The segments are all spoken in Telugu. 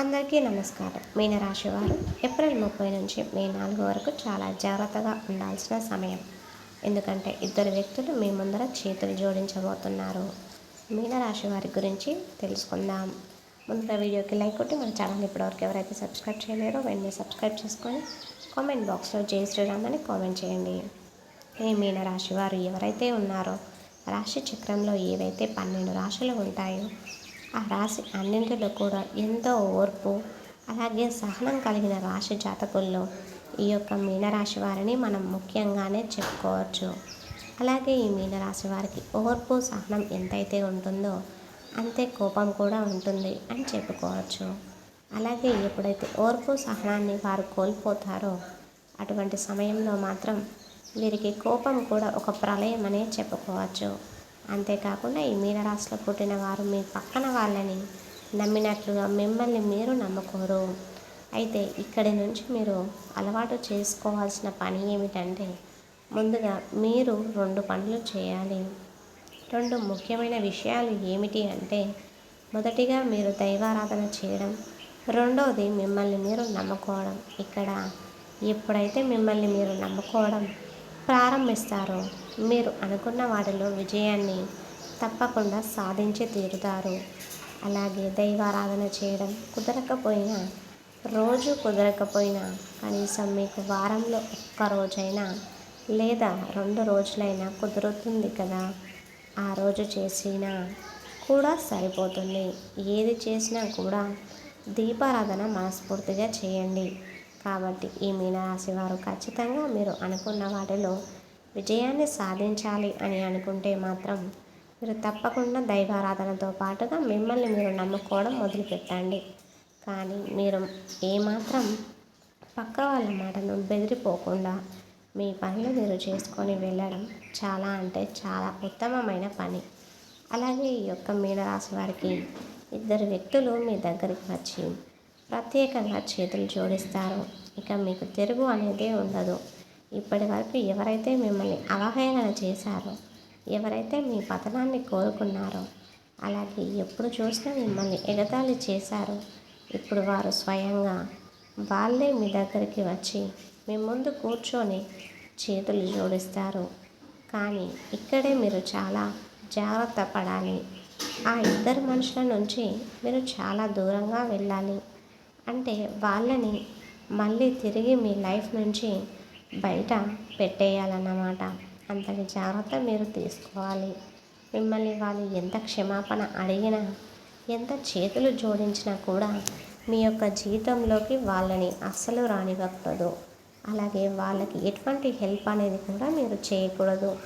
అందరికీ నమస్కారం. మీనరాశి వారు ఏప్రిల్ ముప్పై నుంచి మే నాలుగు వరకు చాలా జాగ్రత్తగా ఉండాల్సిన సమయం. ఎందుకంటే ఇద్దరు వ్యక్తులు మీ ముందర చేతులు జోడించబోతున్నారు. మీనరాశి వారి గురించి తెలుసుకుందాం. ముందుగా వీడియోకి లైక్ కొట్టి మన ఛానల్ ఇప్పటివరకు ఎవరైతే సబ్స్క్రైబ్ చేయలేరో వెంటనే సబ్స్క్రైబ్ చేసుకొని కామెంట్ బాక్స్లో జై శ్రీరామ్ అని కామెంట్ చేయండి. ఈ మీనరాశి వారు ఎవరైతే ఉన్నారో రాశి చక్రంలో ఏవైతే పన్నెండు రాశులు ఉంటాయో ఆ రాశి అన్నింటిలో కూడా ఎంతో ఓర్పు అలాగే సహనం కలిగిన రాశి జాతకుల్లో ఈ యొక్క మీనరాశి వారిని మనం ముఖ్యంగానే చెప్పుకోవచ్చు. అలాగే ఈ మీనరాశి వారికి ఓర్పు సహనం ఎంతైతే ఉంటుందో అంతే కోపం కూడా ఉంటుంది అని చెప్పుకోవచ్చు. అలాగే ఎప్పుడైతే ఓర్పు సహనాన్ని వారు కోల్పోతారో అటువంటి సమయంలో మాత్రం వీరికి కోపం కూడా ఒక ప్రళయం అనే చెప్పుకోవచ్చు. అంతేకాకుండా ఈ మీనరాశిలో పుట్టిన వారు మీ పక్కన వాళ్ళని నమ్మినట్లుగా మిమ్మల్ని మీరు నమ్మకోరు. అయితే ఇక్కడి నుంచి మీరు అలవాటు చేసుకోవాల్సిన పని ఏమిటంటే ముందుగా మీరు రెండు పనులు చేయాలి. రెండు ముఖ్యమైన విషయాలు ఏమిటి అంటే మొదటిగా మీరు దైవారాధన చేయడం రెండవది మిమ్మల్ని మీరు నమ్ముకోవడం. ఇక్కడ ఎప్పుడైతే మిమ్మల్ని మీరు నమ్ముకోవడం ప్రారంభిస్తారో మీరు అనుకున్న వాటిలో విజయాన్ని తప్పకుండా సాధించి తీరుతారు. అలాగే దైవారాధన చేయడం కుదరకపోయినా రోజు కుదరకపోయినా కనీసం మీకు వారంలో ఒక్క రోజైనా లేదా రెండు రోజులైనా కుదురుతుంది కదా. ఆ రోజు చేసినా కూడా సరిపోతుంది. ఏది చేసినా కూడా దీపారాధన మనస్ఫూర్తిగా చేయండి. కాబట్టి ఈ మీనరాశి వారు ఖచ్చితంగా మీరు అనుకున్న వాటిలో విజయాన్ని సాధించాలి అని అనుకుంటే మాత్రం మీరు తప్పకుండా దైవారాధనతో పాటుగా మిమ్మల్ని మీరు నమ్ముకోవడం మొదలుపెట్టండి. కానీ మీరు ఏమాత్రం పక్క వాళ్ళ మాటను బెదిరిపోకుండా మీ పనులు మీరు చేసుకొని వెళ్ళడం చాలా అంటే చాలా ఉత్తమమైన పని. అలాగే ఈ యొక్క మీనరాశి వారికి ఇద్దరు వ్యక్తులు మీ దగ్గరికి వచ్చి ప్రత్యేకంగా చేతులు జోడిస్తారు. ఇక మీకు తెరుగు అనేదే ఉండదు. ఇప్పటి వరకు ఎవరైతే మిమ్మల్ని అవహేళన చేశారో ఎవరైతే మీ పతనాన్ని కోరుకున్నారో అలాగే ఎప్పుడు చూసినా మిమ్మల్ని ఎగతాళి చేశారో ఇప్పుడు వారు స్వయంగా వాళ్ళే మీ దగ్గరికి వచ్చి మీ ముందు కూర్చొని చేతులు జోడిస్తారు. కానీ ఇక్కడే మీరు చాలా జాగ్రత్త పడాలి. ఆ ఇద్దరు మనుషుల నుంచి మీరు చాలా దూరంగా వెళ్ళాలి. అంటే వాళ్ళని మళ్ళీ తిరిగి మీ లైఫ్ నుంచి బయట పెట్టేయాలన్నమాట. అంతటి జాగ్రత్త మీరు తీసుకోవాలి. మిమ్మల్ని వాళ్ళు ఎంత క్షమాపణ అడిగినా ఎంత చేతులు జోడించినా కూడా మీ యొక్క జీవితంలోకి వాళ్ళని అస్సలు రానివ్వకూడదు. అలాగే వాళ్ళకి ఎటువంటి హెల్ప్ అనేది కూడా మీరు చేయకూడదు.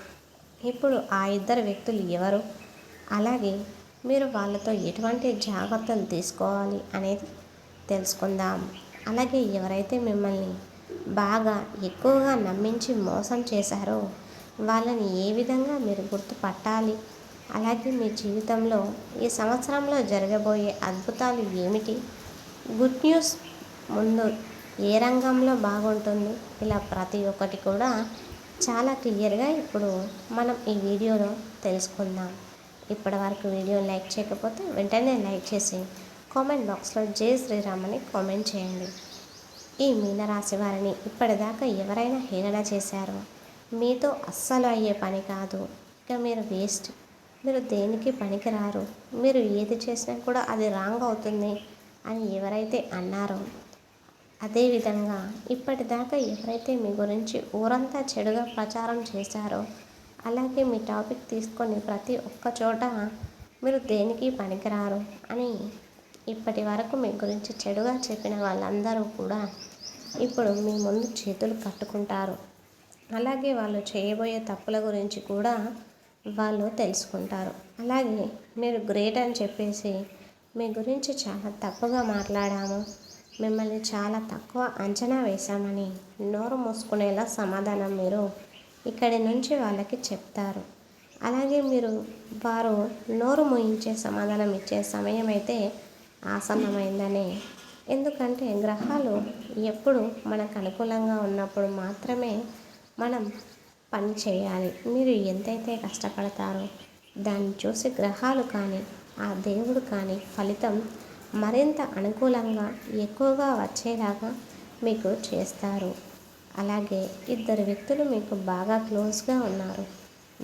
ఇప్పుడు ఆ ఇద్దరు వ్యక్తులు ఎవరు? అలాగే మీరు వాళ్ళతో ఎటువంటి జాగ్రత్తలు తీసుకోవాలి అనేది తెలుసుకుందాం. అలాగే ఎవరైతే మిమ్మల్ని బాగా ఎక్కువగా నమ్మించి మోసం చేశారో వాళ్ళని ఏ విధంగా మీరు గుర్తుపట్టాలి? అలాగే మీ జీవితంలో ఈ సంవత్సరంలో జరగబోయే అద్భుతాలు ఏమిటి? గుడ్ న్యూస్ ముందు ఏ రంగంలో బాగుంటుంది? ఇలా ప్రతి ఒక్కటి కూడా చాలా క్లియర్గా ఇప్పుడు మనం ఈ వీడియోలో తెలుసుకుందాం. ఇప్పటి వరకు వీడియో లైక్ చేయకపోతే వెంటనే లైక్ చేసి కామెంట్ బాక్స్లో జై శ్రీరామ్ అని కామెంట్ చేయండి. ఈ మీనరాశి వారిని ఇప్పటిదాకా ఎవరైనా హేళన చేశారో? మీతో అస్సలు అయ్యే పని కాదు. ఇక మీరు వేస్ట్. మీరు దేనికి పనికిరారు? మీరు ఏది చేసినా కూడా అది రాంగ్ అవుతుంది అని ఎవరైతే అన్నారో అదేవిధంగా ఇప్పటిదాకా ఎవరైతే మీ గురించి ఊరంతా చెడుగా ప్రచారం చేశారో అలాగే మీ టాపిక్ తీసుకొని ప్రతి ఒక్క చోట మీరు దేనికి పనికిరారు అని ఇప్పటి వరకు మీ గురించి చెడుగా చెప్పిన వాళ్ళందరూ కూడా ఇప్పుడు మీ ముందు చేతులు కట్టుకుంటారు. అలాగే వాళ్ళు చేయబోయే తప్పుల గురించి కూడా వాళ్ళు తెలుసుకుంటారు. అలాగే మీరు గ్రేట్ అని చెప్పేసి మీ గురించి చాలా తప్పుగా మాట్లాడాము. మిమ్మల్ని చాలా తక్కువ అంచనా వేశామని నోరు మూసుకునేలా సమాధానం మీరు ఇక్కడి నుంచి వాళ్ళకి చెప్తారు. అలాగే మీరు వారు నోరు మూయించే సమాధానం ఇచ్చే సమయం అయితే ఆసన్నమైందని. ఎందుకంటే గ్రహాలు ఎప్పుడు మనకు అనుకూలంగా ఉన్నప్పుడు మాత్రమే మనం పని చేయాలి. మీరు ఎంతైతే కష్టపడతారో దాన్ని చూసి గ్రహాలు కానీ ఆ దేవుడు కానీ ఫలితం మరింత అనుకూలంగా ఎక్కువగా వచ్చేలాగా మీకు చేస్తారు. అలాగే ఇద్దరు వ్యక్తులు మీకు బాగా క్లోజ్గా ఉన్నారు.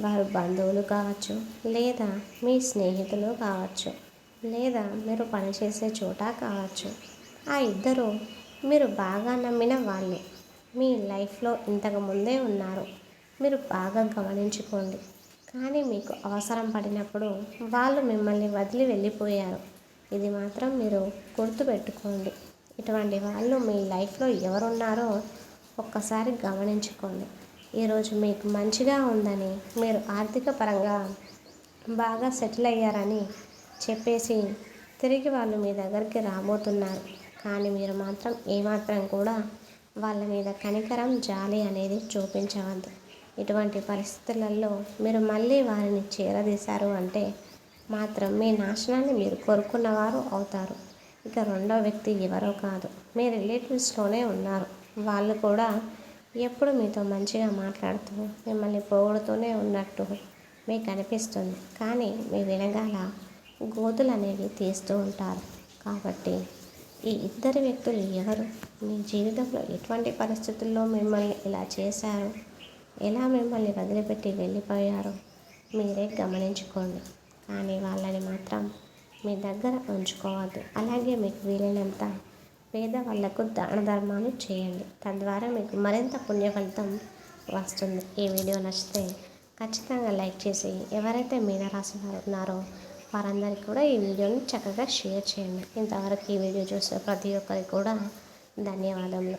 వారు బంధువులు కావచ్చు లేదా మీ స్నేహితులు కావచ్చు. లేదా మీరు పనిచేసే చోట కావచ్చు. ఆ ఇద్దరు మీరు బాగా నమ్మిన వాళ్ళే. మీ లైఫ్లో ఇంతకు ముందే ఉన్నారు. మీరు బాగా గమనించుకోండి. కానీ మీకు అవసరం పడినప్పుడు వాళ్ళు మిమ్మల్ని వదిలి వెళ్ళిపోయారు. ఇది మాత్రం మీరు గుర్తుపెట్టుకోండి. ఇటువంటి వాళ్ళు మీ లైఫ్లో ఎవరున్నారో ఒక్కసారి గమనించుకోండి. ఈరోజు మీకు మంచిగా ఉందని మీరు ఆర్థిక పరంగా బాగా సెటిల్ అయ్యారని చెప్పేసి తిరిగి వాళ్ళు మీ దగ్గరికి రాబోతున్నారు. కానీ మీరు మాత్రం ఏమాత్రం కూడా వాళ్ళ మీద కనికరం జాలి అనేది చూపించవద్దు. ఇటువంటి పరిస్థితులలో మీరు మళ్ళీ వారిని చేరదీశారు అంటే మాత్రం మీ నాశనాన్ని మీరు కోరుకున్నవారు అవుతారు. ఇక రెండో వ్యక్తి ఎవరో కాదు. మీ రిలేటివ్స్లోనే ఉన్నారు. వాళ్ళు కూడా ఎప్పుడు మీతో మంచిగా మాట్లాడుతూ మిమ్మల్ని పొగుడుతూనే ఉన్నట్టు మీకు అనిపిస్తుంది. కానీ మీ వినగాల గోతులు అనేవి తీస్తూ ఉంటారు. కాబట్టి ఈ ఇద్దరు వ్యక్తులు ఎవరు? మీ జీవితంలో ఎటువంటి పరిస్థితుల్లో మిమ్మల్ని ఇలా చేశారు? ఎలా మిమ్మల్ని వదిలిపెట్టి వెళ్ళిపోయారో? మీరే గమనించుకోండి. కానీ వాళ్ళని మాత్రం మీ దగ్గర ఉంచుకోవద్దు. అలాగే మీకు వీలైనంత పేదవాళ్ళకు దాన ధర్మాలు చేయండి. తద్వారా మీకు మరింత పుణ్య ఫలితం వస్తుంది. ఈ వీడియో నచ్చితే ఖచ్చితంగా లైక్ చేసి ఎవరైతే మీనరాశి వారు ఉన్నారో వారందరికీ కూడా ఈ వీడియోని చక్కగా షేర్ చేయండి. ఇంతవరకు ఈ వీడియో చూసిన ప్రతి ఒక్కరికి కూడా ధన్యవాదములు.